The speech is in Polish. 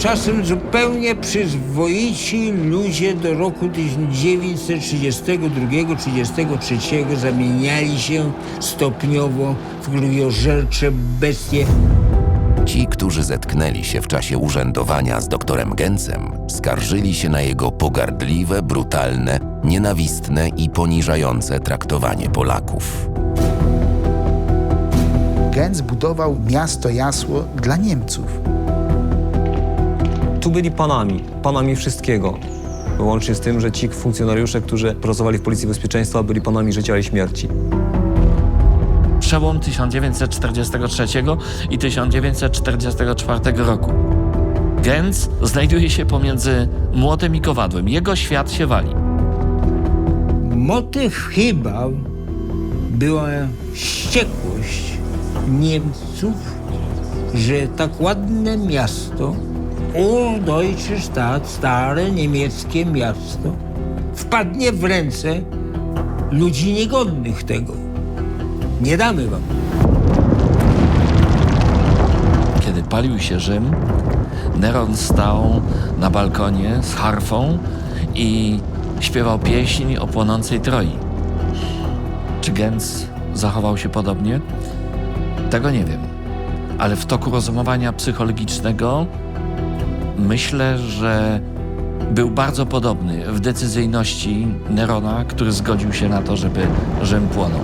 Tymczasem zupełnie przyzwoici ludzie do roku 1932-33 zamieniali się stopniowo w krwiożercze bestie. Ci, którzy zetknęli się w czasie urzędowania z doktorem Gencem, skarżyli się na jego pogardliwe, brutalne, nienawistne i poniżające traktowanie Polaków. Gęc budował miasto Jasło dla Niemców. Tu byli panami, panami wszystkiego. Łącznie z tym, że ci funkcjonariusze, którzy pracowali w Policji Bezpieczeństwa, byli panami życia i śmierci. Przełom 1943 i 1944 roku. Gęc znajduje się pomiędzy młotem i kowadłem. Jego świat się wali. Motyw chyba była wściekłość Niemców, że tak ładne miasto, o Deutsche Stadt, stare niemieckie miasto, wpadnie w ręce ludzi niegodnych tego. Nie damy wam. Kiedy palił się Rzym, Neron stał na balkonie z harfą i śpiewał pieśń o płonącej Troi. Czy Gęc zachował się podobnie? Tego nie wiem. Ale w toku rozumowania psychologicznego myślę, że był bardzo podobny w decyzyjności Nerona, który zgodził się na to, żeby Rzym płonął.